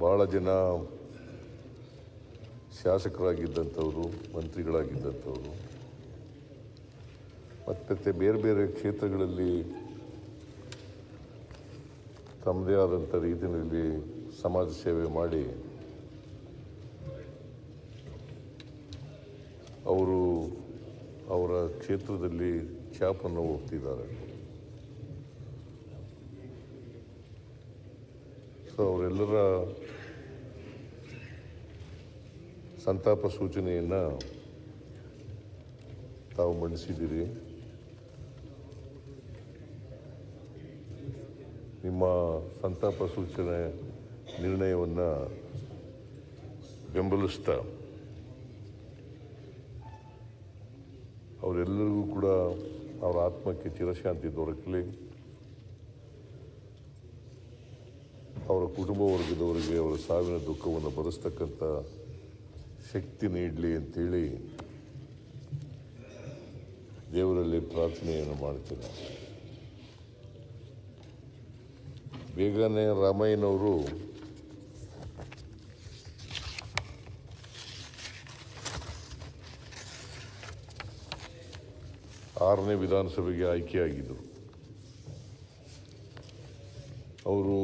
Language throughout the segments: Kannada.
ಭಾಳ ಜನ ಶಾಸಕರಾಗಿದ್ದಂಥವರು, ಮಂತ್ರಿಗಳಾಗಿದ್ದಂಥವರು, ಮತ್ತೆ ಬೇರೆ ಬೇರೆ ಕ್ಷೇತ್ರಗಳಲ್ಲಿ ತಮ್ಮದೇ ಆದಂಥ ರೀತಿಯಲ್ಲಿ ಸಮಾಜ ಸೇವೆ ಮಾಡಿ ಅವರು ಅವರ ಕ್ಷೇತ್ರದಲ್ಲಿ ಛಾಪನ್ನು ಹೋಗ್ತಿದ್ದಾರೆ ಸೊ ಅವರೆಲ್ಲರ ಸಂತಾಪ ಸೂಚನೆಯನ್ನು ತಾವು ಮಂಡಿಸಿದ್ದೀರಿ. ನಿಮ್ಮ ಸಂತಾಪ ಸೂಚನೆ ನಿರ್ಣಯವನ್ನು ಬೆಂಬಲಿಸ್ತಾ ಅವರೆಲ್ಲರಿಗೂ ಕೂಡ ಅವರ ಆತ್ಮಕ್ಕೆ ಚಿರಶಾಂತಿ ದೊರಕಲಿ. ಅವರ ಕುಟುಂಬ ವರ್ಗದವರಿಗೆ ಅವರ ಸಾವಿನ ದುಃಖವನ್ನು ಭರಿಸ್ತಕ್ಕಂಥ ಶಕ್ತಿ ನೀಡಲಿ ಅಂತೇಳಿ ದೇವರಲ್ಲಿ ಪ್ರಾರ್ಥನೆಯನ್ನು ಮಾಡ್ತೇನೆ. ಬೇಗನೆ ರಾಮಯ್ಯನವರು ಆರನೇ ವಿಧಾನಸಭೆಗೆ ಆಯ್ಕೆಯಾಗಿದ್ದರು. ಅವರು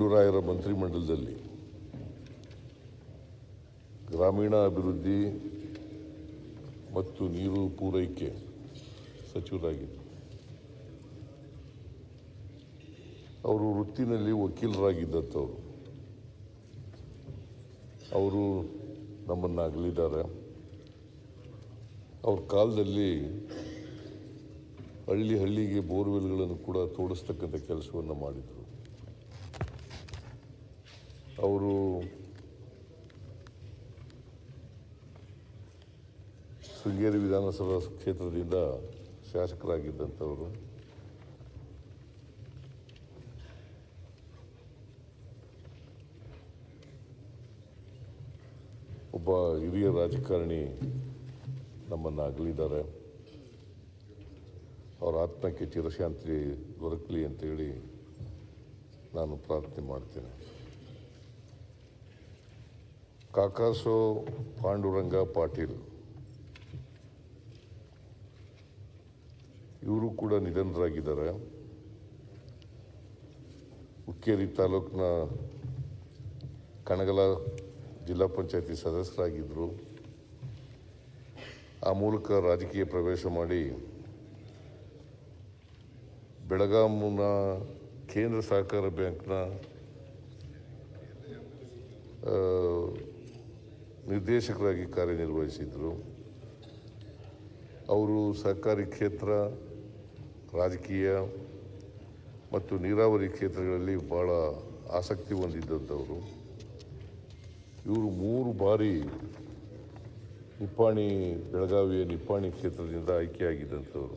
ಗುಂಡೂರಾಯರ ಮಂತ್ರಿಮಂಡಲದಲ್ಲಿ ಗ್ರಾಮೀಣ ಅಭಿವೃದ್ಧಿ ಮತ್ತು ನೀರು ಪೂರೈಕೆ ಸಚಿವರಾಗಿದ್ದರು. ಅವರು ವೃತ್ತಿನಲ್ಲಿ ವಕೀಲರಾಗಿದ್ದಂಥವ್ರು ಅವರು ನಮ್ಮನ್ನು ಅಗಲಿದ್ದಾರೆ ಅವ್ರ ಕಾಲದಲ್ಲಿ ಹಳ್ಳಿ ಹಳ್ಳಿಗೆ ಬೋರ್ವೆಲ್ಗಳನ್ನು ಕೂಡ ತೋಡಿಸ್ತಕ್ಕಂಥ ಕೆಲಸವನ್ನು ಮಾಡಿದರು. ಅವರು ಶೃಂಗೇರಿ ವಿಧಾನಸಭಾ ಕ್ಷೇತ್ರದಿಂದ ಶಾಸಕರಾಗಿದ್ದಂಥವರು. ಒಬ್ಬ ಹಿರಿಯ ರಾಜಕಾರಣಿ ನಮ್ಮನ್ನು ಅಗಲಿದ್ದಾರೆ. ಅವರ ಆತ್ಮಕ್ಕೆ ಚಿರಶಾಂತಿ ದೊರಕಲಿ ಅಂತೇಳಿ ನಾನು ಪ್ರಾರ್ಥನೆ ಮಾಡ್ತೇನೆ. ಕಾಕಾಸೋ ಪಾಂಡುರಂಗ ಪಾಟೀಲ್. ಇವರು ಕೂಡ ನಿಧನರಾಗಿದ್ದಾರೆ. ಹುಕ್ಕೇರಿ ತಾಲೂಕಿನ ಕಣಗಲ ಜಿಲ್ಲಾ ಪಂಚಾಯತಿ ಸದಸ್ಯರಾಗಿದ್ದರು ಆ ಮೂಲಕ ರಾಜಕೀಯ ಪ್ರವೇಶ ಮಾಡಿ ಬೆಳಗಾಂನ ಕೇಂದ್ರ ಸಹಕಾರ ಬ್ಯಾಂಕ್ನ ನಿರ್ದೇಶಕರಾಗಿ ಕಾರ್ಯನಿರ್ವಹಿಸಿದರು. ಅವರು ಸರ್ಕಾರಿ ಕ್ಷೇತ್ರ, ರಾಜಕೀಯ ಮತ್ತು ನೀರಾವರಿ ಕ್ಷೇತ್ರಗಳಲ್ಲಿ ಭಾಳ ಆಸಕ್ತಿ ಹೊಂದಿದ್ದಂಥವರು. ಇವರು ಮೂರು ಬಾರಿ ನಿಪ್ಪಾಣಿ, ಬೆಳಗಾವಿಯ ನಿಪ್ಪಾಣಿ ಕ್ಷೇತ್ರದಿಂದ ಆಯ್ಕೆಯಾಗಿದ್ದಂಥವರು.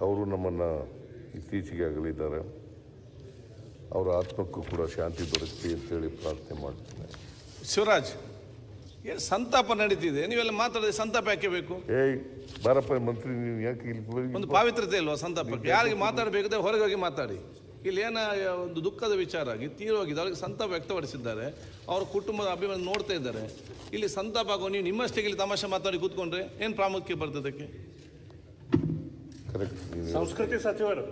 ಅವರು ನಮ್ಮನ್ನು ಇತ್ತೀಚೆಗೆ ಆಗಲಿದ್ದಾರೆ ಅವರ ಆತ್ಮಕ್ಕೂ ಕೂಡ ಶಾಂತಿ ದೊರಕಲಿ ಅಂತೇಳಿ ಪ್ರಾರ್ಥನೆ ಮಾಡ್ತೇನೆ. ಶಿವರಾಜ್ ಏನು ಸಂತಾಪ ನಡೀತಿದೆ? ನೀವೆಲ್ಲ ಮಾತಾಡಿದ್ರೆ ಸಂತಾಪ ಯಾಕೆ ಬೇಕು? ಏಯ್ ಬಾರಪ್ಪ ಮಂತ್ರಿ ನೀವು ಯಾಕೆ ಇಲ್ಲಿ ಒಂದು ಪಾವಿತ್ರತೆ ಇಲ್ವಾ ಸಂತಾಪಕ್ಕೆ? ಯಾರಿಗೆ ಮಾತಾಡಬೇಕಾದ್ರೆ ಹೊರಗೆ ಹೋಗಿ ಮಾತಾಡಿ. ಇಲ್ಲಿ ಏನ ಒಂದು ದುಃಖದ ವಿಚಾರ ಆಗಿ ತೀರೋಗಿದೆ ಅವ್ರಿಗೆ ಸಂತಾಪ ವ್ಯಕ್ತಪಡಿಸಿದ್ದಾರೆ. ಅವ್ರ ಕುಟುಂಬದ ಅಭಿಮಾನ ನೋಡ್ತಾ ಇದ್ದಾರೆ. ಇಲ್ಲಿ ಸಂತಾಪ ಆಗೋ ನೀವು ನಿಮ್ಮಷ್ಟೇ ಇಲ್ಲಿ ತಮಾಷೆ ಮಾತಾಡಿ ಕೂತ್ಕೊಂಡ್ರೆ ಏನು ಪ್ರಾಮುಖ್ಯ ಬರ್ತದಕ್ಕೆ ಕರೆಕ್ಟ್ ನೀವು ಸಂಸ್ಕೃತಿ ಸಚಿವರು.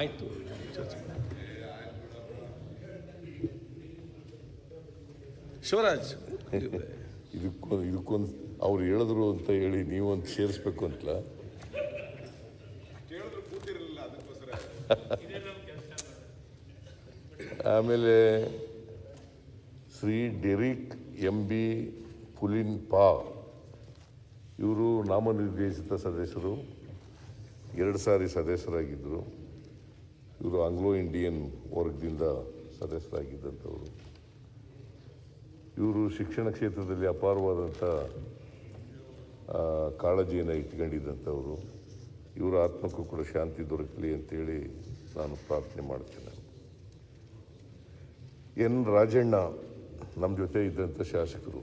ಆಯಿತು. ಶಿವರಾಜ್ ಇದಕ್ಕೊಂದು ಇದಕ್ಕೊಂದು ಅವ್ರು ಹೇಳಿದ್ರು ಅಂತ ಹೇಳಿ ನೀವೊಂದು ಸೇರಿಸ್ಬೇಕು ಅಂತಲ್ಲ? ಆಮೇಲೆ ಶ್ರೀ ಡೆರಿಕ್ ಎಂ ಬಿ ಪುಲಿನ್ ಪಾ ಇವರು ನಾಮನಿರ್ದೇಶಿತ ಸದಸ್ಯರು ಎರಡು ಸಾರಿ ಸದಸ್ಯರಾಗಿದ್ದರು ಇವರು ಆಂಗ್ಲೋ ಇಂಡಿಯನ್ ವರ್ಗದಿಂದ ಸದಸ್ಯರಾಗಿದ್ದಂಥವರು. ಇವರು ಶಿಕ್ಷಣ ಕ್ಷೇತ್ರದಲ್ಲಿ ಅಪಾರವಾದಂಥ ಕಾಳಜಿಯನ್ನು ಇಟ್ಕೊಂಡಿದ್ದಂಥವರು. ಇವರ ಆತ್ಮಕ್ಕೂ ಕೂಡ ಶಾಂತಿ ದೊರಕಲಿ ಅಂತೇಳಿ ನಾನು ಪ್ರಾರ್ಥನೆ ಮಾಡ್ತೇನೆ. ಎನ್ ರಾಜಣ್ಣ ನಮ್ಮ ಜೊತೆ ಇದ್ದಂಥ ಶಾಸಕರು,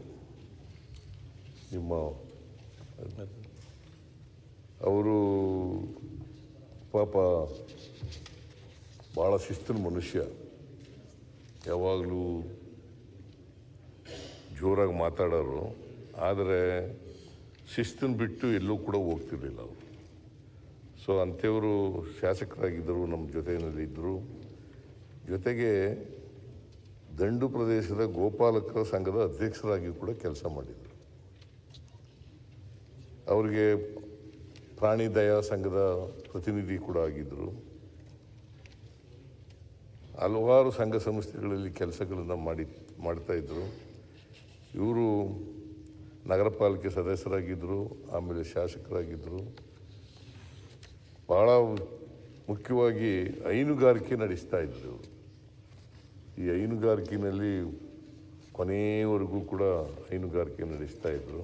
ನಿಮ್ಮ, ಅವರು ಪಾಪ ಭಾಳ ಶಿಸ್ತಿನ ಮನುಷ್ಯ. ಯಾವಾಗಲೂ ಜೋರಾಗಿ ಮಾತಾಡೋರು, ಆದರೆ ಶಿಸ್ತನ್ನು ಬಿಟ್ಟು ಎಲ್ಲೂ ಕೂಡ ಹೋಗ್ತಿರ್ಲಿಲ್ಲ ಅವರು. ಸೊ ಅಂಥವರು ಶಾಸಕರಾಗಿದ್ದರು, ನಮ್ಮ ಜೊತೆಯಲ್ಲಿ ಇದ್ದರು. ಜೊತೆಗೆ ದಂಡು ಪ್ರದೇಶದ ಗೋಪಾಲಕರ ಸಂಘದ ಅಧ್ಯಕ್ಷರಾಗಿ ಕೂಡ ಕೆಲಸ ಮಾಡಿದರು. ಅವರಿಗೆ ಪ್ರಾಣಿ ದಯಾ ಸಂಘದ ಪ್ರತಿನಿಧಿ ಕೂಡ ಆಗಿದ್ದರು ಹಲವಾರು ಸಂಘ ಸಂಸ್ಥೆಗಳಲ್ಲಿ ಕೆಲಸಗಳನ್ನು ಮಾಡಿ ಮಾಡ್ತಾಯಿದ್ರು ಇವರು ನಗರ ಪಾಲಿಕೆ ಸದಸ್ಯರಾಗಿದ್ದರು, ಆಮೇಲೆ ಶಾಸಕರಾಗಿದ್ದರು. ಭಾಳ ಮುಖ್ಯವಾಗಿ ಹೈನುಗಾರಿಕೆ ನಡೆಸ್ತಾ ಇದ್ದರು ಈ ಹೈನುಗಾರಿಕೆಯಲ್ಲಿ ಕೊನೆಯವರೆಗೂ ಕೂಡ ಹೈನುಗಾರಿಕೆ ನಡೆಸ್ತಾ ಇದ್ದರು.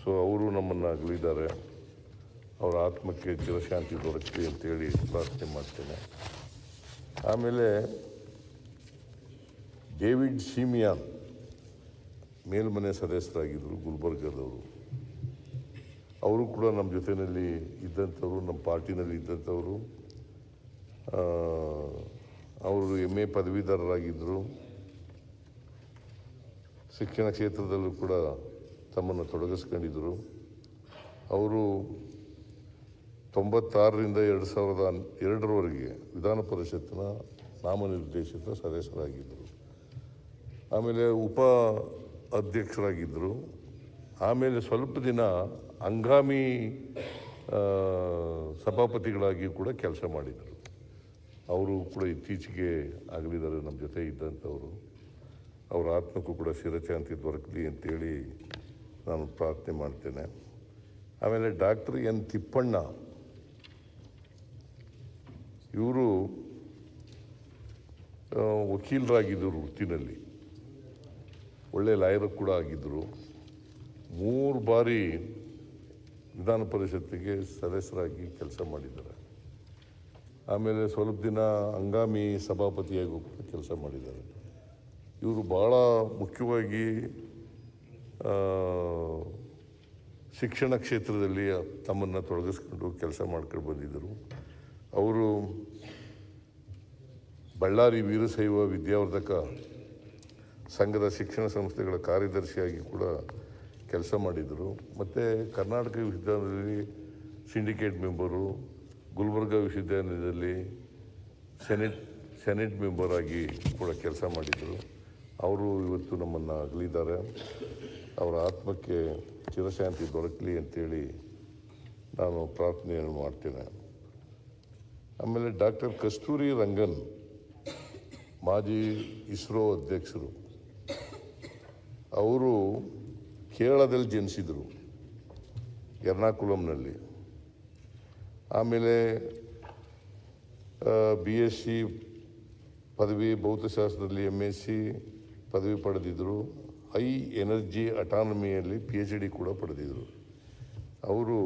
ಸೊ ಅವರು ನಮ್ಮನ್ನು ಅಗಲಿದ್ದಾರೆ ಅವರ ಆತ್ಮಕ್ಕೆ ಚಿರಶಾಂತಿ ದೊರಕಲಿ ಅಂತೇಳಿ ಪ್ರಾರ್ಥನೆ ಮಾಡ್ತೇನೆ. ಆಮೇಲೆ ಡೇವಿಡ್ ಸಿಮಿಯಾನ್ ಮೇಲ್ಮನೆ ಸದಸ್ಯರಾಗಿದ್ದರು ಗುಲ್ಬರ್ಗದವರು. ಅವರು ಕೂಡ ನಮ್ಮ ಜೊತೆಯಲ್ಲಿ ಇದ್ದಂಥವ್ರು, ನಮ್ಮ ಪಾರ್ಟಿನಲ್ಲಿ ಇದ್ದಂಥವರು. ಅವರು ಎಂ ಎ ಪದವೀಧರರಾಗಿದ್ದರು. ಶಿಕ್ಷಣ ಕ್ಷೇತ್ರದಲ್ಲೂ ಕೂಡ ತಮ್ಮನ್ನು ತೊಡಗಿಸ್ಕೊಂಡಿದ್ದರು. ಅವರು ತೊಂಬತ್ತಾರರಿಂದ ಎರಡು ಸಾವಿರದ ಎರಡರವರೆಗೆ ವಿಧಾನ ಪರಿಷತ್ತಿನ ನಾಮನಿರ್ದೇಶಿತ ಸದಸ್ಯರಾಗಿದ್ದರು. ಆಮೇಲೆ ಉಪ ಅಧ್ಯಕ್ಷರಾಗಿದ್ದರು. ಆಮೇಲೆ ಸ್ವಲ್ಪ ದಿನ ಹಂಗಾಮಿ ಸಭಾಪತಿಗಳಾಗಿ ಕೂಡ ಕೆಲಸ ಮಾಡಿದರು. ಅವರು ಕೂಡ ಇತ್ತೀಚೆಗೆ ಆಗಲಿದ್ದಾರೆ ನಮ್ಮ ಜೊತೆ ಇದ್ದಂಥವರು. ಅವರ ಆತ್ಮಕ್ಕೂ ಕೂಡ ಶಿರಚಾಂತಿ ದೊರಕಲಿ ಅಂತೇಳಿ ನಾನು ಪ್ರಾರ್ಥನೆ ಮಾಡ್ತೇನೆ. ಆಮೇಲೆ ಡಾಕ್ಟರ್ ಎನ್ ತಿಪ್ಪಣ್ಣ, ಇವರು ವಕೀಲರಾಗಿದ್ದರು ವೃತ್ತಿನಲ್ಲಿ. ಒಳ್ಳೆ ಲಾಯರು ಕೂಡ ಆಗಿದ್ದರು ಮೂರು ಬಾರಿ ವಿಧಾನ ಪರಿಷತ್ತಿಗೆ ಸದಸ್ಯರಾಗಿ ಕೆಲಸ ಮಾಡಿದ್ದಾರೆ. ಆಮೇಲೆ ಸ್ವಲ್ಪ ದಿನ ಹಂಗಾಮಿ ಸಭಾಪತಿಯಾಗೂ ಕೆಲಸ ಮಾಡಿದ್ದಾರೆ. ಇವರು ಭಾಳ ಮುಖ್ಯವಾಗಿ ಶಿಕ್ಷಣ ಕ್ಷೇತ್ರದಲ್ಲಿ ತಮ್ಮನ್ನು ತೊಡಗಿಸ್ಕೊಂಡು ಕೆಲಸ ಮಾಡ್ಕೊಂಡು ಬಂದಿದ್ದರು. ಅವರು ಬಳ್ಳಾರಿ ವೀರಶೈವ ವಿದ್ಯಾವರ್ಧಕ ಸಂಘದ ಶಿಕ್ಷಣ ಸಂಸ್ಥೆಗಳ ಕಾರ್ಯದರ್ಶಿಯಾಗಿ ಕೂಡ ಕೆಲಸ ಮಾಡಿದರು. ಮತ್ತು ಕರ್ನಾಟಕ ವಿಶ್ವವಿದ್ಯಾಲಯದಲ್ಲಿ ಸಿಂಡಿಕೇಟ್ ಮೆಂಬರು, ಗುಲ್ಬರ್ಗ ವಿಶ್ವವಿದ್ಯಾಲಯದಲ್ಲಿ ಸೆನೆಟ್ ಸೆನೆಟ್ ಮೆಂಬರ್ ಆಗಿ ಕೂಡ ಕೆಲಸ ಮಾಡಿದರು. ಅವರು ಇವತ್ತು ನಮ್ಮನ್ನು ಅಗಲಿದ್ದಾರೆ. ಅವರ ಆತ್ಮಕ್ಕೆ ಚಿರಶಾಂತಿ ದೊರಕಲಿ ಅಂತೇಳಿ ನಾನು ಪ್ರಾರ್ಥನೆಯನ್ನು ಮಾಡ್ತೇನೆ. ಆಮೇಲೆ ಡಾಕ್ಟರ್ ಕಸ್ತೂರಿ ರಂಗನ್ ಮಾಜಿ ಇಸ್ರೋ ಅಧ್ಯಕ್ಷರು. ಅವರು ಕೇರಳದಲ್ಲಿ ಜನಿಸಿದರು, ಎರ್ನಾಕುಲಂನಲ್ಲಿ. ಆಮೇಲೆ ಬಿ ಎಸ್ ಸಿ ಪದವಿ ಭೌತಶಾಸ್ತ್ರದಲ್ಲಿ ಎಂ ಎಸ್ ಸಿ ಪದವಿ ಪಡೆದಿದ್ದರು ಹೈ ಎನರ್ಜಿ ಅಟಾನಮಿಯಲ್ಲಿ ಪಿ ಎಚ್ ಡಿ ಕೂಡ ಪಡೆದಿದ್ದರು ಅವರು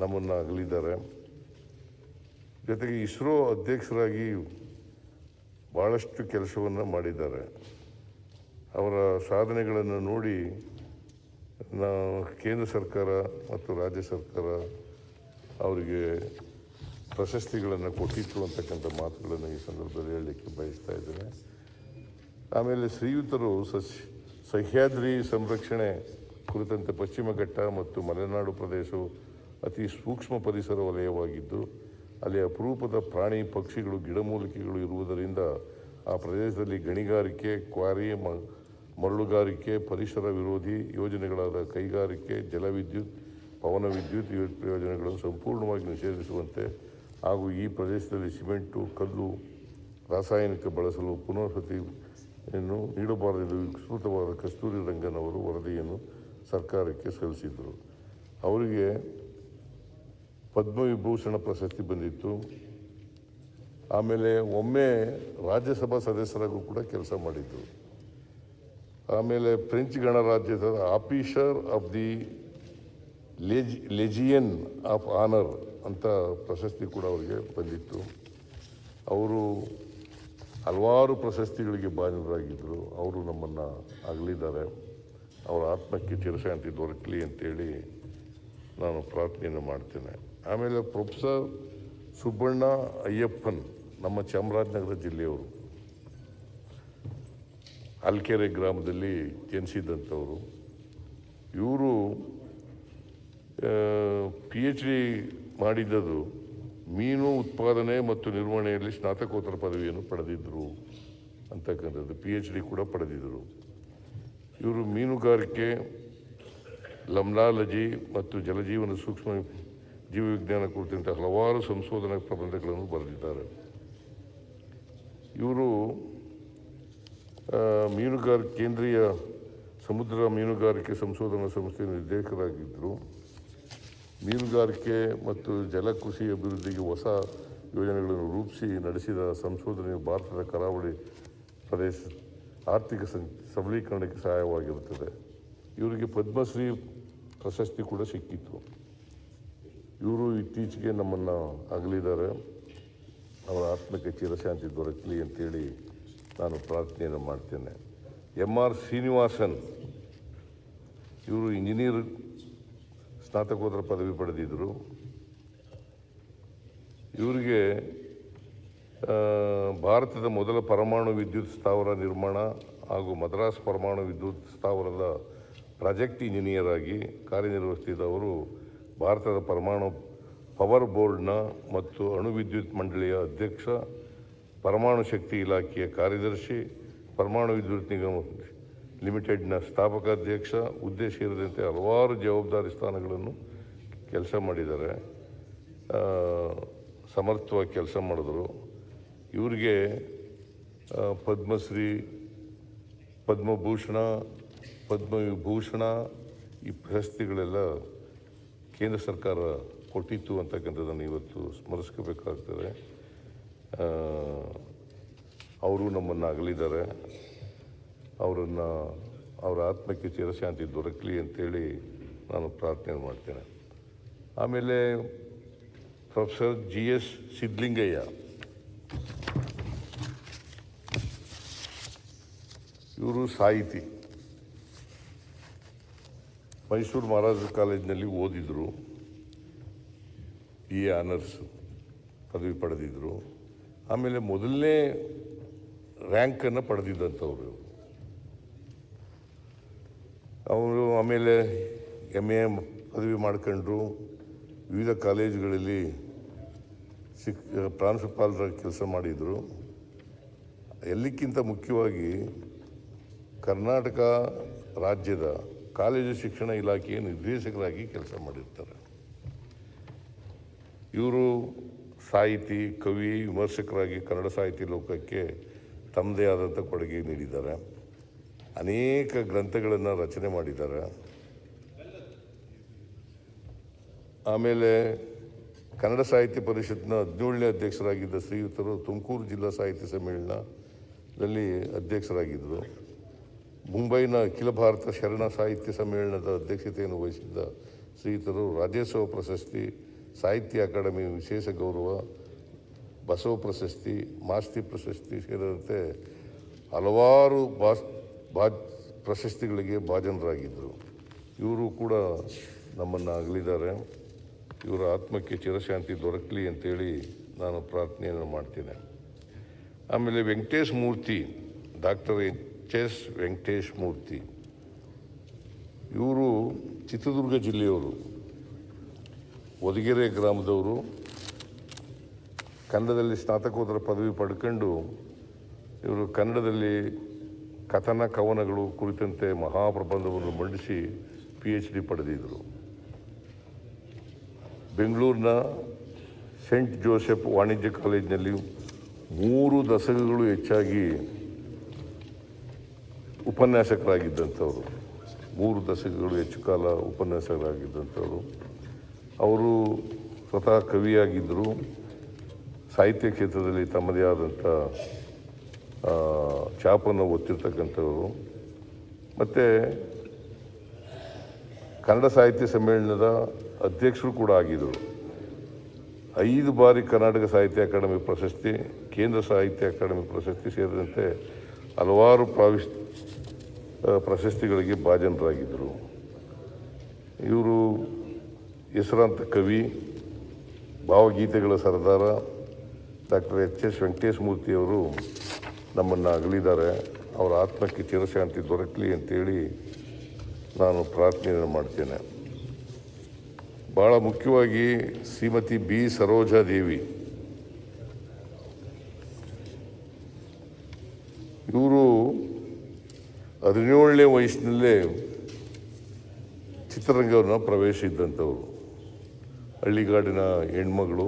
ನಮ್ಮನ್ನು ಅಗಲಿದ್ದಾರೆ. ಜೊತೆಗೆ ಇಸ್ರೋ ಅಧ್ಯಕ್ಷರಾಗಿ ಭಾಳಷ್ಟು ಕೆಲಸವನ್ನು ಮಾಡಿದ್ದಾರೆ. ಅವರ ಸಾಧನೆಗಳನ್ನು ನೋಡಿ ನಾವು ಕೇಂದ್ರ ಸರ್ಕಾರ ಮತ್ತು ರಾಜ್ಯ ಸರ್ಕಾರ ಅವರಿಗೆ ಪ್ರಶಸ್ತಿಗಳನ್ನು ಕೊಟ್ಟಿತ್ತು ಅಂತಕ್ಕಂಥ ಮಾತುಗಳನ್ನು ಈ ಸಂದರ್ಭದಲ್ಲಿ ಹೇಳಲಿಕ್ಕೆ ಬಯಸ್ತಾ ಇದ್ದೇನೆ. ಆಮೇಲೆ ಶ್ರೀಯುತರು ಸಸ್, ಸಹ್ಯಾದ್ರಿ ಸಂರಕ್ಷಣೆ ಕುರಿತಂತೆ ಪಶ್ಚಿಮ ಘಟ್ಟ ಮತ್ತು ಮಲೆನಾಡು ಪ್ರದೇಶವು ಅತಿ ಸೂಕ್ಷ್ಮ ಪರಿಸರ ವಲಯವಾಗಿದ್ದು ಅಲ್ಲಿ ಅಪರೂಪದ ಪ್ರಾಣಿ ಪಕ್ಷಿಗಳು, ಗಿಡಮೂಲಿಕೆಗಳು ಇರುವುದರಿಂದ ಆ ಪ್ರದೇಶದಲ್ಲಿ ಗಣಿಗಾರಿಕೆ, ಕ್ವಾರಿ ಮರಳುಗಾರಿಕೆ, ಪರಿಸರ ವಿರೋಧಿ ಯೋಜನೆಗಳಾದ ಕೈಗಾರಿಕೆ, ಜಲವಿದ್ಯುತ್, ಪವನ ವಿದ್ಯುತ್ ಯೋಜನೆಗಳನ್ನು ಸಂಪೂರ್ಣವಾಗಿ ನಿಷೇಧಿಸುವಂತೆ ಹಾಗೂ ಈ ಪ್ರದೇಶದಲ್ಲಿ ಸಿಮೆಂಟು, ಕಲ್ಲು ರಾಸಾಯನಿಕ ಬಳಸಲು ಪುನರ್ವಸತಿಯನ್ನು ನೀಡಬಾರದೆಂದು ವಿಸ್ತೃತವಾದ ಕಸ್ತೂರಿ ರಂಗನ್ ಅವರು ವರದಿಯನ್ನು ಸರ್ಕಾರಕ್ಕೆ ಸಲ್ಲಿಸಿದರು ಅವರಿಗೆ ಪದ್ಮವಿಭೂಷಣ ಪ್ರಶಸ್ತಿ ಬಂದಿತ್ತು. ಆಮೇಲೆ ಒಮ್ಮೆ ರಾಜ್ಯಸಭಾ ಸದಸ್ಯರಾಗೂ ಕೂಡ ಕೆಲಸ ಮಾಡಿದ್ದು ಆಮೇಲೆ ಫ್ರೆಂಚ್ ಗಣರಾಜ್ಯದ ಆಫೀಸರ್ ಆಫ್ ದಿ ಲೆಜ್, ಲೆಜಿಯನ್ ಆಫ್ ಆನರ್ ಅಂತ ಪ್ರಶಸ್ತಿ ಕೂಡ ಅವರಿಗೆ ಬಂದಿತ್ತು. ಅವರು ಹಲವಾರು ಪ್ರಶಸ್ತಿಗಳಿಗೆ ಬಾಧಿತರಾಗಿದ್ದರು ಅವರು ನಮ್ಮನ್ನು ಅಗಲಿದ್ದಾರೆ. ಅವರ ಆತ್ಮಕ್ಕೆ ಚಿರಶಾಂತಿ ದೊರಕಲಿ ಅಂತೇಳಿ ನಾನು ಪ್ರಾರ್ಥನೆಯನ್ನು ಮಾಡ್ತೇನೆ. ಆಮೇಲೆ ಪ್ರೊಫೆಸರ್ ಸುಬ್ಬಣ್ಣ ಅಯ್ಯಪ್ಪನ್, ನಮ್ಮ ಚಾಮರಾಜನಗರ ಜಿಲ್ಲೆಯವರು. ಅಲ್ಕೆರೆ ಗ್ರಾಮದಲ್ಲಿ ಜನಿಸಿದಂಥವರು. ಇವರು ಪಿ ಎಚ್ ಡಿ ಮಾಡಿದ್ದದು ಮೀನು ಉತ್ಪಾದನೆ ಮತ್ತು ನಿರ್ವಹಣೆಯಲ್ಲಿ ಸ್ನಾತಕೋತ್ತರ ಪದವಿಯನ್ನು ಪಡೆದಿದ್ದರು ಅಂತಕ್ಕಂಥದ್ದು. ಪಿ ಎಚ್ ಡಿ ಕೂಡ ಪಡೆದಿದ್ದರು ಇವರು ಮೀನುಗಾರಿಕೆ ಲಮ್ನಾಲಜಿ ಮತ್ತು ಜಲಜೀವನ ಸೂಕ್ಷ್ಮ ಜೀವವಿಜ್ಞಾನ ಕುರಿತಂತೆ ಹಲವಾರು ಸಂಶೋಧನಾ ಪ್ರಬಂಧಗಳನ್ನು ಬರೆದಿದ್ದಾರೆ. ಇವರು ಮೀನುಗಾರ, ಕೇಂದ್ರೀಯ ಸಮುದ್ರ ಮೀನುಗಾರಿಕೆ ಸಂಶೋಧನಾ ಸಂಸ್ಥೆಯ ನಿರ್ದೇಶಕರಾಗಿದ್ದರು ಮೀನುಗಾರಿಕೆ ಮತ್ತು ಜಲಕೃಷಿ ಅಭಿವೃದ್ಧಿಗೆ ಹೊಸ ಯೋಜನೆಗಳನ್ನು ರೂಪಿಸಿ ನಡೆಸಿದ ಸಂಶೋಧನೆಯು ಭಾರತದ ಕರಾವಳಿ ಪ್ರದೇಶ ಆರ್ಥಿಕ ಸಬಲೀಕರಣಕ್ಕೆ ಸಹಾಯವಾಗಿರುತ್ತದೆ. ಇವರಿಗೆ ಪದ್ಮಶ್ರೀ ಪ್ರಶಸ್ತಿ ಕೂಡ ಸಿಕ್ಕಿತ್ತು. ಇವರು ಇತ್ತೀಚೆಗೆ ನಮ್ಮನ್ನು ಅಗಲಿದ್ದಾರೆ. ಅವರ ಆತ್ಮಕ್ಕೆ ಚಿರಶಾಂತಿ ದೊರಕಲಿ ಅಂತೇಳಿ ನಾನು ಪ್ರಾರ್ಥನೆಯನ್ನು ಮಾಡ್ತೇನೆ. ಎಂ ಆರ್ ಶ್ರೀನಿವಾಸನ್ ಇವರು ಇಂಜಿನಿಯರ್, ಸ್ನಾತಕೋತ್ತರ ಪದವಿ ಪಡೆದಿದ್ದರು. ಇವರಿಗೆ ಭಾರತದ ಮೊದಲ ಪರಮಾಣು ವಿದ್ಯುತ್ ಸ್ಥಾವರ ನಿರ್ಮಾಣ ಹಾಗೂ ಮದ್ರಾಸ್ ಪರಮಾಣು ವಿದ್ಯುತ್ ಸ್ಥಾವರದ ಪ್ರಾಜೆಕ್ಟ್ ಇಂಜಿನಿಯರ್ ಆಗಿ ಕಾರ್ಯನಿರ್ವಹಿಸಿದ ಅವರು ಭಾರತದ ಪರಮಾಣು ಪವರ್ ಬೋರ್ಡ್ನ ಮತ್ತು ಅಣು ವಿದ್ಯುತ್ ಮಂಡಳಿಯ ಅಧ್ಯಕ್ಷ, ಪರಮಾಣು ಶಕ್ತಿ ಇಲಾಖೆಯ ಕಾರ್ಯದರ್ಶಿ, ಪರಮಾಣು ವಿದ್ಯುತ್ ನಿಗಮ ಲಿಮಿಟೆಡ್ನ ಸ್ಥಾಪಕ ಅಧ್ಯಕ್ಷ, ಹುದ್ದೆ ಸೇರಿದಂತೆ ಹಲವಾರು ಜವಾಬ್ದಾರಿ ಸ್ಥಾನಗಳನ್ನು ಕೆಲಸ ಮಾಡಿದ್ದಾರೆ. ಸಮರ್ಥವಾಗಿ ಕೆಲಸ ಮಾಡಿದ್ರು. ಇವರಿಗೆ ಪದ್ಮಶ್ರೀ, ಪದ್ಮಭೂಷಣ, ಪದ್ಮವಿಭೂಷಣ ಈ ಪ್ರಶಸ್ತಿಗಳೆಲ್ಲ ಕೇಂದ್ರ ಸರ್ಕಾರ ಕೊಟ್ಟಿತ್ತು ಅಂತಕ್ಕಂಥದ್ದನ್ನು ಇವತ್ತು ಸ್ಮರಿಸ್ಕೋಬೇಕಾಗ್ತದೆ. ಅವರು ನಮ್ಮನ್ನು ಅಗಲಿದ್ದಾರೆ. ಅವರನ್ನು, ಅವರ ಆತ್ಮಕ್ಕೆ ಚಿರಶಾಂತಿ ದೊರಕಲಿ ಅಂತೇಳಿ ನಾನು ಪ್ರಾರ್ಥನೆ ಮಾಡ್ತೇನೆ. ಆಮೇಲೆ ಪ್ರೊಫೆಸರ್ ಜಿ ಎಸ್ ಸಿದ್ಲಿಂಗಯ್ಯ. ಇವರು ಸಾಹಿತಿ. ಮೈಸೂರು ಮಹಾರಾಜ ಕಾಲೇಜಿನಲ್ಲಿ ಓದಿದರು. ಬಿ ಎ ಆನರ್ಸ್ ಪದವಿ ಪಡೆದಿದ್ದರು ಆಮೇಲೆ ಮೊದಲನೇ ರ್ಯಾಂಕನ್ನು ಪಡೆದಿದ್ದಂಥವ್ರು ಅವರು ಆಮೇಲೆ ಎಂ ಎ ಪದವಿ ಮಾಡ್ಕೊಂಡ್ರು. ವಿವಿಧ ಕಾಲೇಜುಗಳಲ್ಲಿ ಸಿಕ್, ಪ್ರಾಂಶುಪಾಲರ ಕೆಲಸ ಮಾಡಿದರು. ಎಲ್ಲಕ್ಕಿಂತ ಮುಖ್ಯವಾಗಿ ಕರ್ನಾಟಕ ರಾಜ್ಯದ ಕಾಲೇಜು ಶಿಕ್ಷಣ ಇಲಾಖೆಯ ನಿರ್ದೇಶಕರಾಗಿ ಕೆಲಸ ಮಾಡಿರ್ತಾರೆ. ಇವರು ಸಾಹಿತಿ, ಕವಿ, ವಿಮರ್ಶಕರಾಗಿ ಕನ್ನಡ ಸಾಹಿತ್ಯ ಲೋಕಕ್ಕೆ ತಮ್ಮದೇ ಆದಂಥ ಕೊಡುಗೆ ನೀಡಿದ್ದಾರೆ. ಅನೇಕ ಗ್ರಂಥಗಳನ್ನು ರಚನೆ ಮಾಡಿದ್ದಾರೆ. ಆಮೇಲೆ ಕನ್ನಡ ಸಾಹಿತ್ಯ ಪರಿಷತ್ನ ಹದಿನೇಳನೇ ಅಧ್ಯಕ್ಷರಾಗಿದ್ದ ಶ್ರೀಯುತರು ತುಮಕೂರು ಜಿಲ್ಲಾ ಸಾಹಿತ್ಯ ಸಮ್ಮೇಳನದಲ್ಲಿ ಅಧ್ಯಕ್ಷರಾಗಿದ್ದರು. ಮುಂಬೈನ ಅಖಿಲ ಭಾರತ ಶರಣ ಸಾಹಿತ್ಯ ಸಮ್ಮೇಳನದ ಅಧ್ಯಕ್ಷತೆಯನ್ನು ವಹಿಸಿದ್ದ ಶ್ರೀಯುತರು ರಾಜ್ಯೋತ್ಸವ ಪ್ರಶಸ್ತಿ, ಸಾಹಿತ್ಯ ಅಕಾಡೆಮಿ ವಿಶೇಷ ಗೌರವ, ಬಸವ ಪ್ರಶಸ್ತಿ, ಮಾಸ್ತಿ ಪ್ರಶಸ್ತಿ ಸೇರಿದಂತೆ ಹಲವಾರು ಬಾಸ್ ಬಾ ಪ್ರಶಸ್ತಿಗಳಿಗೆ ಭಾಜನರಾಗಿದ್ದರು. ಇವರು ಕೂಡ ನಮ್ಮನ್ನು ಅಗಲಿದ್ದಾರೆ. ಇವರ ಆತ್ಮಕ್ಕೆ ಚಿರಶಾಂತಿ ದೊರಕಲಿ ಅಂತೇಳಿ ನಾನು ಪ್ರಾರ್ಥನೆಯನ್ನು ಮಾಡ್ತೇನೆ. ಆಮೇಲೆ ವೆಂಕಟೇಶ್ ಮೂರ್ತಿ, ಡಾಕ್ಟರ್ ಎಸ್ ವೆಂಕಟೇಶ್ ಮೂರ್ತಿ. ಇವರು ಚಿತ್ರದುರ್ಗ ಜಿಲ್ಲೆಯವರು ಒದಗೆರೆ ಗ್ರಾಮದವರು. ಕನ್ನಡದಲ್ಲಿ ಸ್ನಾತಕೋತ್ತರ ಪದವಿ ಪಡ್ಕೊಂಡು ಇವರು ಕನ್ನಡದಲ್ಲಿ ಕಥನ, ಕವನಗಳು ಕುರಿತಂತೆ ಮಹಾಪ್ರಬಂಧವನ್ನು ಮಂಡಿಸಿ ಪಿ ಎಚ್ ಡಿ ಪಡೆದಿದ್ದರು. ಬೆಂಗಳೂರಿನ ಸೆಂಟ್ ಜೋಸೆಫ್ ವಾಣಿಜ್ಯ ಕಾಲೇಜಿನಲ್ಲಿ ಮೂರು ದಶಕಗಳು ಹೆಚ್ಚಾಗಿ ಉಪನ್ಯಾಸಕರಾಗಿದ್ದಂಥವರು, ಮೂರು ದಶಕಗಳು ಹೆಚ್ಚು ಕಾಲ ಉಪನ್ಯಾಸಕರಾಗಿದ್ದಂಥವರು, ಅವರು ಸ್ವತಃ ಕವಿಯಾಗಿದ್ದರು, ಸಾಹಿತ್ಯ ಕ್ಷೇತ್ರದಲ್ಲಿ ತಮ್ಮದೇ ಆದಂಥ ಛಾಪನ್ನು ಒತ್ತಿರ್ತಕ್ಕಂಥವರು ಮತ್ತು ಕನ್ನಡ ಸಾಹಿತ್ಯ ಸಮ್ಮೇಳನದ ಅಧ್ಯಕ್ಷರು ಕೂಡ ಆಗಿದ್ದರು. ಐದು ಬಾರಿ ಕರ್ನಾಟಕ ಸಾಹಿತ್ಯ ಅಕಾಡೆಮಿ ಪ್ರಶಸ್ತಿ, ಕೇಂದ್ರ ಸಾಹಿತ್ಯ ಅಕಾಡೆಮಿ ಪ್ರಶಸ್ತಿ ಸೇರಿದಂತೆ ಹಲವಾರು ಪ್ರಾವಿಶ್ ಪ್ರಶಸ್ತಿಗಳಿಗೆ ಭಾಜನರಾಗಿದ್ದರು ಇವರು ಹೆಸರಾಂತ ಕವಿ, ಭಾವಗೀತೆಗಳ ಸರದಾರ, ಡಾಕ್ಟರ್ ಎಚ್ ಎಸ್ ವೆಂಕಟೇಶ್ ಮೂರ್ತಿಯವರು ನಮ್ಮನ್ನು ಅಗಲಿದ್ದಾರೆ. ಅವರ ಆತ್ಮಕ್ಕೆ ಚಿರಶಾಂತಿ ದೊರಕಲಿ ಅಂತೇಳಿ ನಾನು ಪ್ರಾರ್ಥನೆಯನ್ನು ಮಾಡ್ತೇನೆ. ಭಾಳ ಮುಖ್ಯವಾಗಿ ಶ್ರೀಮತಿ ಬಿ ಸರೋಜಾ ದೇವಿ. ಇವರು ಹದಿನೇಳನೇ ವಯಸ್ಸಿನಲ್ಲೇ ಚಿತ್ರರಂಗವನ್ನು ಪ್ರವೇಶಿಸಿದ್ದಂಥವ್ರು ಹಳ್ಳಿಗಾಡಿನ ಹೆಣ್ಮಗಳು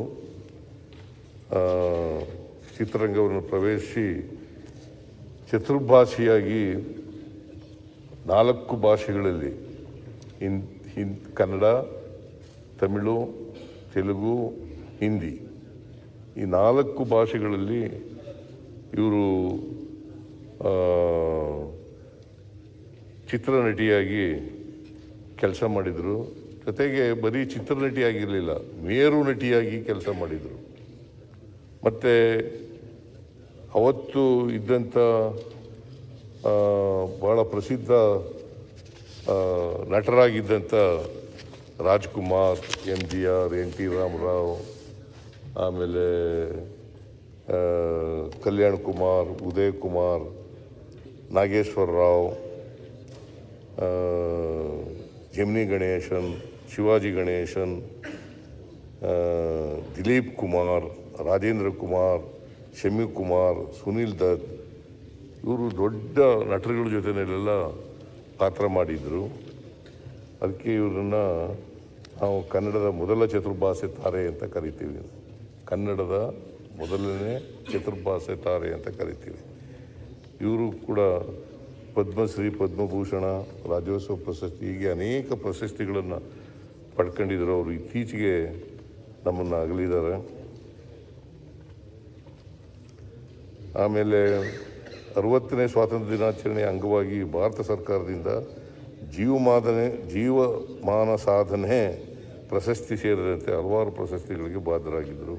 ಚಿತ್ರರಂಗವನ್ನು ಪ್ರವೇಶಿಸಿ ಚತುರ್ಭಾಷೆಯಾಗಿ ನಾಲ್ಕು ಭಾಷೆಗಳಲ್ಲಿ ಹಿನ್ ಹಿಂದ್ ಕನ್ನಡ, ತಮಿಳು, ತೆಲುಗು, ಹಿಂದಿ. ಈ ನಾಲ್ಕು ಭಾಷೆಗಳಲ್ಲಿ ಇವರು ಚಿತ್ರನಟಿಯಾಗಿ ಕೆಲಸ ಮಾಡಿದರು. ಜೊತೆಗೆ ಬರೀ ಚಿತ್ರನಟಿಯಾಗಿರಲಿಲ್ಲ, ಮೇರು ನಟಿಯಾಗಿ ಕೆಲಸ ಮಾಡಿದರು. ಮತ್ತು ಅವತ್ತು ಇದ್ದಂಥ ಭಾಳ ಪ್ರಸಿದ್ಧ ನಟರಾಗಿದ್ದಂಥ Rajkumar M G R, N T Ramarao, ಆಮೇಲೆ ಕಲ್ಯಾಣ್ ಕುಮಾರ್, ಉದಯ್ ಕುಮಾರ್, ನಾಗೇಶ್ವರ ರಾವ್ ಜಮಿನಿ ಗಣೇಶನ್ ಶಿವಾಜಿ ಗಣೇಶನ್ ದಿಲೀಪ್ ಕುಮಾರ್ ರಾಜೇಂದ್ರ ಕುಮಾರ್ ಶಮಿ ಕುಮಾರ್ ಸುನೀಲ್ ದತ್ ಇವರು ದೊಡ್ಡ ನಟರುಗಳ ಜೊತೆಯಲ್ಲೆಲ್ಲ ಪಾತ್ರ ಮಾಡಿದರು. ಅದಕ್ಕೆ ಇವರನ್ನು ನಾವು ಕನ್ನಡದ ಮೊದಲ ಚತುರ್ಭಾಷೆ ತಾರೆ ಅಂತ ಕರಿತೀವಿ. ಕನ್ನಡದ ಮೊದಲನೇ ಚತುರ್ಭಾಷೆ ತಾರೆ ಅಂತ ಕರಿತೀವಿ. ಇವರು ಕೂಡ ಪದ್ಮಶ್ರೀ ಪದ್ಮಭೂಷಣ, ರಾಜ್ಯೋತ್ಸವ ಪ್ರಶಸ್ತಿ, ಹೀಗೆ ಅನೇಕ ಪ್ರಶಸ್ತಿಗಳನ್ನು ಪಡ್ಕೊಂಡಿದ್ರು ಅವರು. ಇತ್ತೀಚೆಗೆ ನಮ್ಮನ್ನು ಅಗಲಿದ್ದಾರೆ. ಆಮೇಲೆ ಅರವತ್ತನೇ ಸ್ವಾತಂತ್ರ್ಯ ದಿನಾಚರಣೆಯ ಅಂಗವಾಗಿ ಭಾರತ ಸರ್ಕಾರದಿಂದ ಜೀವಮಾದನೆ ಜೀವಮಾನ ಸಾಧನೆ ಪ್ರಶಸ್ತಿ ಸೇರಿದಂತೆ ಹಲವಾರು ಪ್ರಶಸ್ತಿಗಳಿಗೆ ಬಾಧರಾಗಿದ್ದರು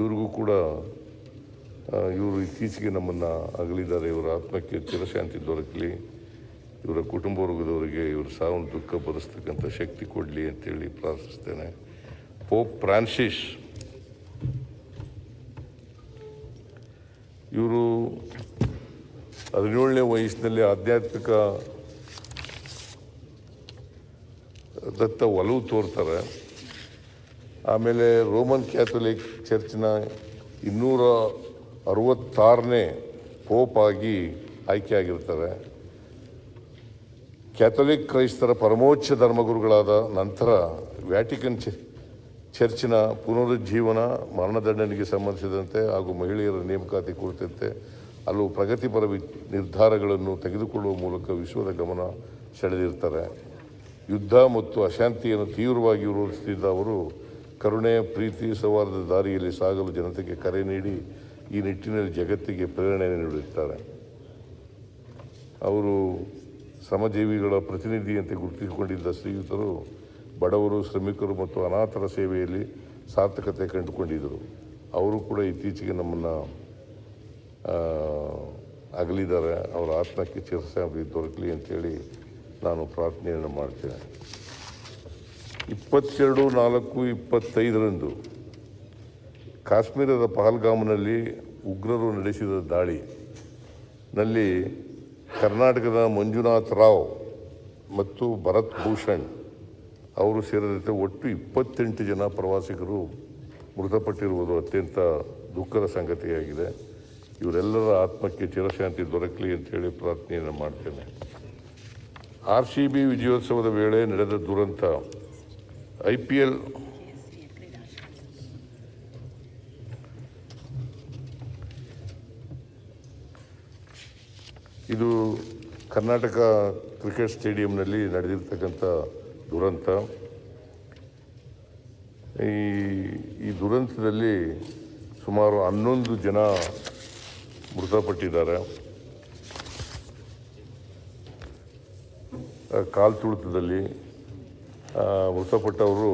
ಇವ್ರಿಗೂ ಕೂಡ ಇವರು ಇತ್ತೀಚೆಗೆ ನಮ್ಮನ್ನು ಅಗಲಿದ್ದಾರೆ. ಇವರ ಆತ್ಮಕ್ಕೆ ಚಿರಶಾಂತಿ ದೊರಕಲಿ. ಇವರ ಕುಟುಂಬ ವರ್ಗದವರಿಗೆ ಇವರು ಸಾವನ್ನು ದುಃಖ ಭರಿಸ್ತಕ್ಕಂಥ ಶಕ್ತಿ ಕೊಡಲಿ ಅಂತೇಳಿ ಪ್ರಾರ್ಥಿಸ್ತೇನೆ. Pope Francis. ಇವರು ಹದಿನೇಳನೇ ವಯಸ್ಸಿನಲ್ಲಿ ಆಧ್ಯಾತ್ಮಿಕ ದತ್ತ ಒಲವು ತೋರ್ತಾರೆ. ಆಮೇಲೆ ರೋಮನ್ ಕ್ಯಾಥೊಲಿಕ್ ಚರ್ಚ್ನ ಇನ್ನೂರ ಅರವತ್ತಾರನೇ ಪೋಪಾಗಿ ಆಯ್ಕೆಯಾಗಿರ್ತಾರೆ ಕ್ಯಾಥೋಲಿಕ್ ಕ್ರೈಸ್ತರ ಪರಮೋಚ್ಚ ಧರ್ಮಗುರುಗಳಾದ ನಂತರ ವ್ಯಾಟಿಕನ್ ಚರ್ಚಿನ ಪುನರುಜ್ಜೀವನ, ಮರಣದಂಡನೆಗೆ ಸಂಬಂಧಿಸಿದಂತೆ ಹಾಗೂ ಮಹಿಳೆಯರ ನೇಮಕಾತಿ ಕುರಿತಂತೆ ಹಲವು ಪ್ರಗತಿಪರ ವಿ ನಿರ್ಧಾರಗಳನ್ನು ತೆಗೆದುಕೊಳ್ಳುವ ಮೂಲಕ ವಿಶ್ವದ ಗಮನ ಸೆಳೆದಿರ್ತಾರೆ ಯುದ್ಧ ಮತ್ತು ಅಶಾಂತಿಯನ್ನು ತೀವ್ರವಾಗಿ ವಿರೋಧಿಸುತ್ತಿದ್ದ ಅವರು ಕರುಣೆ ಪ್ರೀತಿ ಸೌಹಾರ್ದ ದಾರಿಯಲ್ಲಿ ಸಾಗಲು ಜನತೆಗೆ ಕರೆ ನೀಡಿ ಈ ನಿಟ್ಟಿನಲ್ಲಿ ಜಗತ್ತಿಗೆ ಪ್ರೇರಣೆ ನೀಡುತ್ತಾರೆ ಅವರು ಶ್ರಮಜೀವಿಗಳ ಪ್ರತಿನಿಧಿಯಂತೆ ಗುರುತಿಸಿಕೊಂಡಿದ್ದ ಶ್ರೀಯುತರು, ಬಡವರು, ಶ್ರಮಿಕರು ಮತ್ತು ಅನಾಥರ ಸೇವೆಯಲ್ಲಿ ಸಾರ್ಥಕತೆ ಕಂಡುಕೊಂಡಿದ್ದರು. ಅವರು ಕೂಡ ಇತ್ತೀಚೆಗೆ ನಮ್ಮನ್ನು ಅಗಲಿದ್ದಾರೆ. ಅವರ ಆತ್ಮಕ್ಕೆ ಚಿರಶಾಂತಿ ದೊರಕಲಿ ಅಂತೇಳಿ ನಾನು ಪ್ರಾರ್ಥನೆಯನ್ನು ಮಾಡ್ತೇನೆ. ಇಪ್ಪತ್ತೆರಡು ನಾಲ್ಕು ಇಪ್ಪತ್ತೈದರಂದು ಕಾಶ್ಮೀರದ ಪಹಲ್ಗಾಮ್ನಲ್ಲಿ ಉಗ್ರರು ನಡೆಸಿದ ದಾಳಿ. ನಲ್ಲಿ ಕರ್ನಾಟಕದ ಮಂಜುನಾಥ್ ರಾವ್ ಮತ್ತು ಭರತ್ ಭೂಷಣ್ ಅವರು ಸೇರಿದಂತೆ ಒಟ್ಟು ಇಪ್ಪತ್ತೆಂಟು ಜನ ಪ್ರವಾಸಿಗರು ಮೃತಪಟ್ಟಿರುವುದು ಅತ್ಯಂತ ದುಃಖದ ಸಂಗತಿಯಾಗಿದೆ. ಇವರೆಲ್ಲರ ಆತ್ಮಕ್ಕೆ ಚಿರಶಾಂತಿ ದೊರಕಲಿ ಅಂತೇಳಿ ಪ್ರಾರ್ಥನೆಯನ್ನು ಮಾಡ್ತೇನೆ. ಆರ್ ಸಿ ಬಿ ವಿಜಯೋತ್ಸವದ ವೇಳೆ ನಡೆದ ದುರಂತ, ಐ ಪಿ ಎಲ್ ಇದು ಕರ್ನಾಟಕ ಕ್ರಿಕೆಟ್ ಸ್ಟೇಡಿಯಂನಲ್ಲಿ ನಡೆದಿರ್ತಕ್ಕಂಥ ದುರಂತ. ಈ ಈ ದುರಂತದಲ್ಲಿ ಸುಮಾರು ಹನ್ನೊಂದು ಜನ ಮೃತಪಟ್ಟಿದ್ದಾರೆ. ಕಾಲು ತುಳಿತದಲ್ಲಿ ಮೃತಪಟ್ಟವರು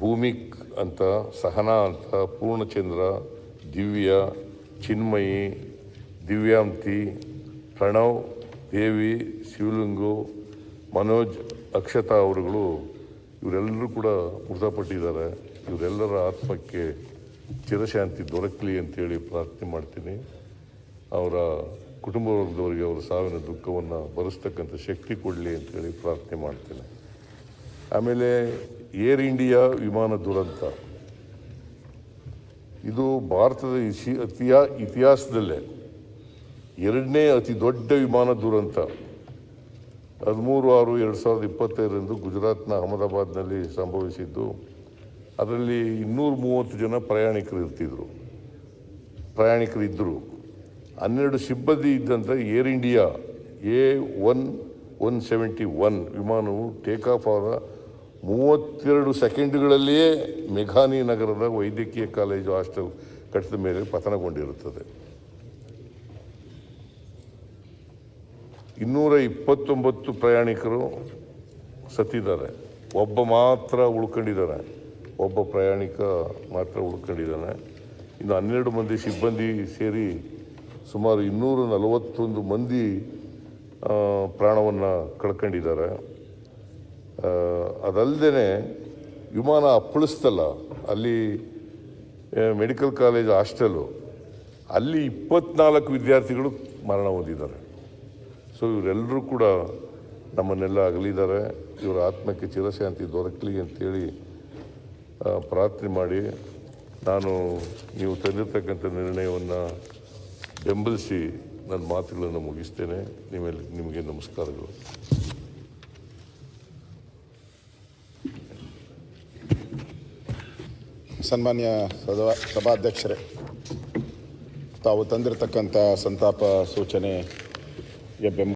ಭೂಮಿಕ್ ಅಂತ, ಸಹನಾ ಅಂತ, ಪೂರ್ಣಚಂದ್ರ, ದಿವ್ಯ, ಚಿನ್ಮಯಿ, ದಿವ್ಯಾಂತಿ ಪ್ರಣವ್, ದೇವಿ, ಶಿವಲಿಂಗು, ಮನೋಜ್, ಅಕ್ಷತಾ ಅವರುಗಳು ಇವರೆಲ್ಲರೂ ಕೂಡ ಮೃತಪಟ್ಟಿದ್ದಾರೆ. ಇವರೆಲ್ಲರ ಆತ್ಮಕ್ಕೆ ಚಿರಶಾಂತಿ ದೊರಕಲಿ ಅಂತೇಳಿ ಪ್ರಾರ್ಥನೆ ಮಾಡ್ತೀನಿ. ಅವರ ಕುಟುಂಬ ವರ್ಗದವರಿಗೆ ಅವರ ಸಾವಿನ ದುಃಖವನ್ನು ಭರಿಸ್ತಕ್ಕಂಥ ಶಕ್ತಿ ಕೊಡಲಿ ಅಂತೇಳಿ ಪ್ರಾರ್ಥನೆ ಮಾಡ್ತೇನೆ. ಆಮೇಲೆ ಏರ್ ಇಂಡಿಯಾ ವಿಮಾನ ದುರಂತ. ಇದು ಭಾರತದ ಇಸಿ ಇತಿಹಾಸದಲ್ಲೇ ಎರಡನೇ ಅತಿ ದೊಡ್ಡ ವಿಮಾನ ದುರಂತ. ಹದಿಮೂರು ಆರು ಎರಡು ಸಾವಿರದ ಇಪ್ಪತ್ತೈದರಂದು ಗುಜರಾತ್ನ ಅಹಮದಾಬಾದ್ನಲ್ಲಿ ಸಂಭವಿಸಿದ್ದು, ಅದರಲ್ಲಿ ಇನ್ನೂರ ಮೂವತ್ತು ಜನ ಪ್ರಯಾಣಿಕರು ಇರ್ತಿದ್ರು. ಪ್ರಯಾಣಿಕರಿದ್ದರು ಹನ್ನೆರಡು ಸಿಬ್ಬಂದಿ ಇದ್ದಂಥ Air India A one one seventy one ವಿಮಾನವು ಟೇಕ್ ಆಫ್ ಆದ ಮೂವತ್ತೆರಡು ಸೆಕೆಂಡ್ಗಳಲ್ಲಿಯೇ ಮೆಘಾನಿ ನಗರದ ವೈದ್ಯಕೀಯ ಕಾಲೇಜು ಹಾಸ್ಟೆಲ್ ಕಟ್ಟಿದ ಮೇಲೆ ಪತನಗೊಂಡಿರುತ್ತದೆ. ಇನ್ನೂರ ಇಪ್ಪತ್ತೊಂಬತ್ತು ಪ್ರಯಾಣಿಕರು ಸತ್ತಿದ್ದಾರೆ. ಒಬ್ಬ ಮಾತ್ರ ಉಳ್ಕೊಂಡಿದ್ದಾನೆ. ಒಬ್ಬ ಪ್ರಯಾಣಿಕ ಮಾತ್ರ ಉಳ್ಕೊಂಡಿದ್ದಾನೆ. ಇನ್ನು ಹನ್ನೆರಡು ಮಂದಿ ಸಿಬ್ಬಂದಿ ಸೇರಿ ಸುಮಾರು ಇನ್ನೂರ ನಲವತ್ತೊಂದು ಮಂದಿ ಪ್ರಾಣವನ್ನು ಕಳ್ಕೊಂಡಿದ್ದಾರೆ. ಅದಲ್ಲದೆ ವಿಮಾನ ಅಪ್ಪಳಿಸ್ತಲ್ಲ, ಅಲ್ಲಿ ಮೆಡಿಕಲ್ ಕಾಲೇಜ್ ಹಾಸ್ಟೆಲು, ಅಲ್ಲಿ ಇಪ್ಪತ್ನಾಲ್ಕು ವಿದ್ಯಾರ್ಥಿಗಳು ಮರಣ ಹೊಂದಿದ್ದಾರೆ. ಸೊ ಇವರೆಲ್ಲರೂ ಕೂಡ ನಮ್ಮನ್ನೆಲ್ಲ ಅಗಲಿದ್ದಾರೆ. ಇವರ ಆತ್ಮಕ್ಕೆ ಚಿರಶಾಂತಿ ದೊರಕಲಿ ಅಂತೇಳಿ ಪ್ರಾರ್ಥನೆ ಮಾಡಿ ನಾನು ನೀವು ತಂದಿರ್ತಕ್ಕಂಥ ನಿರ್ಣಯವನ್ನು ಬೆಂಬಲಿಸಿ ನನ್ನ ಮಾತುಗಳನ್ನು ಮುಗಿಸ್ತೇನೆ. ನಿಮ್ಮೆಲ್ಲ ನಿಮಗೆ ನಮಸ್ಕಾರಗಳು. ಸನ್ಮಾನ್ಯ ಸದಾ, ಸಭಾಧ್ಯಕ್ಷರೇ, ತಾವು ತಂದಿರತಕ್ಕಂಥ ಸಂತಾಪ ಸೂಚನೆಗೆ ಬೆಂಬಲ